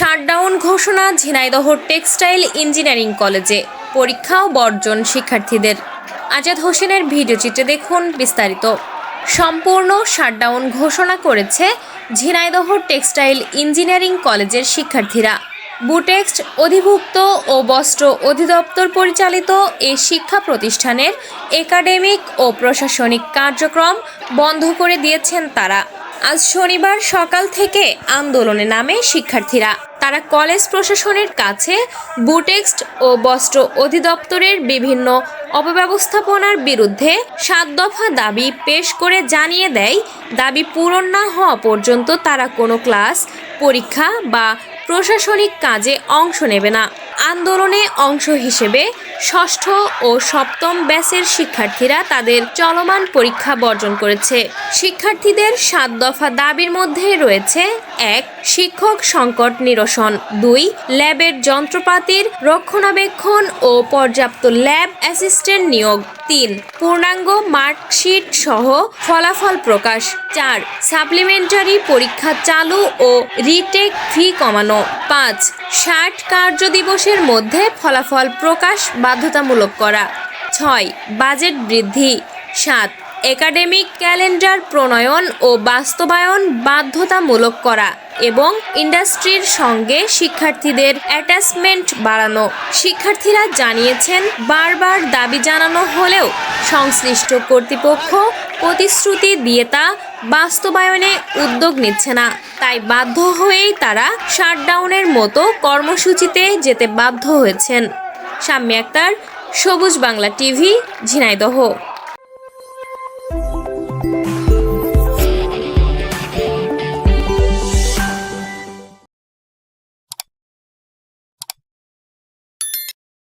Shutdown ঘোষণা, Jhenaidah textile engineering কলেজে পরীক্ষাও বর্জন শিক্ষার্থীদের। আজাদ হোসেনের ভিডিও চিত্রে দেখুন বিস্তারিত। সম্পূর্ণ শাটডাউন ঘোষণা করেছে ঝিনাইদহ টেক্সটাইল ইঞ্জিনিয়ারিং কলেজের শিক্ষার্থীরা। বুটেক্সট অধিভুক্ত ও বস্ত্র অধিদপ্তর পরিচালিত এই শিক্ষা প্রতিষ্ঠানের একাডেমিক ও প্রশাসনিক কার্যক্রম বন্ধ করে দিয়েছেন তারা। আজ শনিবার সকাল থেকে আন্দোলনে নামে শিক্ষার্থীরা। তারা কলেজ প্রশাসনের কাছে বুটেক্সট ও বস্ত্র অধিদপ্তরের বিভিন্ন অপব্যবস্থাপনার বিরুদ্ধে সাত দফা দাবি পেশ করে জানিয়ে দেয়, দাবি পূরণ না হওয়া পর্যন্ত তারা কোনো ক্লাস, পরীক্ষা বা প্রশাসনিক কাজে অংশ নেবে না। আন্দোলনে অংশ হিসেবে ষষ্ঠ ও সপ্তম ব্যাচের শিক্ষার্থীরা তাদের চলমান পরীক্ষা বর্জন করেছে। শিক্ষার্থীদের সাত দফা দাবির মধ্যে রয়েছে এক, শিক্ষক সংকট নিরসন, দুই, ল্যাবের যন্ত্রপাতির রক্ষণাবেক্ষণ ও পর্যাপ্ত ল্যাব অ্যাসিস্ট্যান্ট নিয়োগ, তিন, পূর্ণাঙ্গ মার্কশিট সহ ফলাফল প্রকাশ, চার, সাপ্লিমেন্টারি পরীক্ষা চালু ও রিটেক ফি কমানো, পাঁচ, ষাট কার্য দিবসের মধ্যে ফলাফল প্রকাশ বাধ্যতামূলক করা। ছয়, বাজেট বৃদ্ধি। সাত, একাডেমিক ক্যালেন্ডার প্রণয়ন ও বাস্তবায়ন বাধ্যতামূলক করা এবং ইন্ডাস্ট্রির সঙ্গে শিক্ষার্থীদের অ্যাটাচমেন্ট বাড়ানো। শিক্ষার্থীরা জানিয়েছেন, বারবার দাবি জানানো হলেও সংশ্লিষ্ট কর্তৃপক্ষ প্রতিশ্রুতি দিয়ে তা বাস্তবায়নে উদ্যোগ নিচ্ছে না। তাই বাধ্য হয়েই তারা শাটডাউনের মতো কর্মসূচিতে যেতে বাধ্য হয়েছেন। শাম্মী আক্তার সবুজ বাংলা টিভি ঝিনাইদহ।